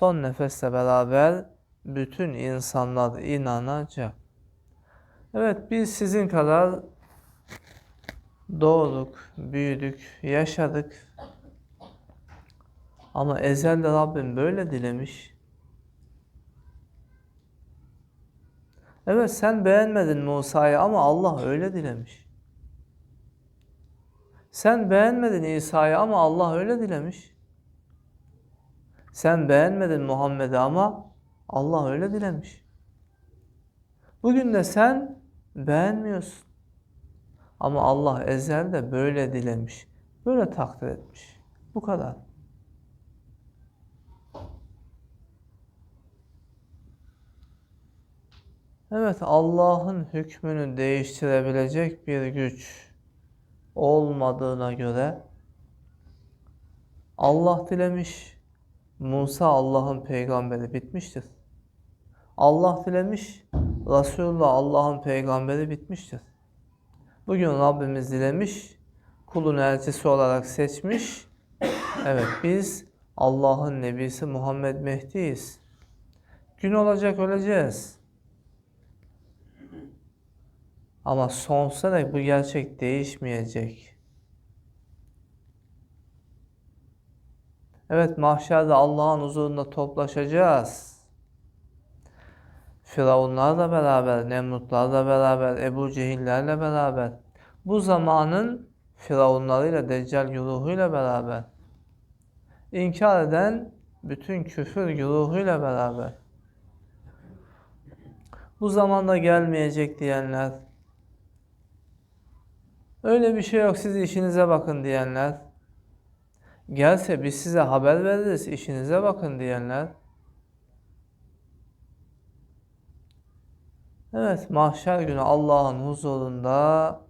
son nefesle beraber bütün insanlar inanacak. Evet biz sizin kadar doğduk, büyüdük, yaşadık. Ama ezelde Rabbim böyle dilemiş. Evet sen beğenmedin Musa'yı ama Allah öyle dilemiş. Sen beğenmedin İsa'yı ama Allah öyle dilemiş. Sen beğenmedin Muhammed'i ama Allah öyle dilemiş. Bugün de sen beğenmiyorsun. Ama Allah ezelde böyle dilemiş. Böyle takdir etmiş. Bu kadar. Evet Allah'ın hükmünü değiştirebilecek bir güç olmadığına göre Allah dilemiş Musa Allah'ın peygamberi bitmiştir. Allah dilemiş Resulullah Allah'ın peygamberi bitmiştir. Bugün Rabbimiz dilemiş kulun elçisi olarak seçmiş. Evet biz Allah'ın nebisi Muhammed Mehdi'yiz. Gün olacak öleceğiz. Ama sonsuza dek bu gerçek değişmeyecek. Evet mahşerde Allah'ın huzurunda toplaşacağız. Firavunlarla beraber, Nemrutlarla beraber, Ebu Cehillerle beraber. Bu zamanın Firavunlarıyla, Deccal güruhuyla beraber. İnkar eden bütün küfür güruhuyla beraber. Bu zamanda gelmeyecek diyenler, öyle bir şey yok siz işinize bakın diyenler, gelse biz size haber veririz işinize bakın diyenler, Evet, mahşer günü Allah'ın huzurunda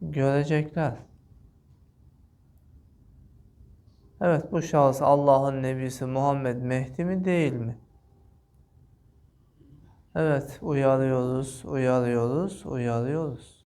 görecekler. Evet, bu şahıs Allah'ın nebisi Muhammed Mehdi mi değil mi? Evet, uyarıyoruz, uyarıyoruz, uyarıyoruz.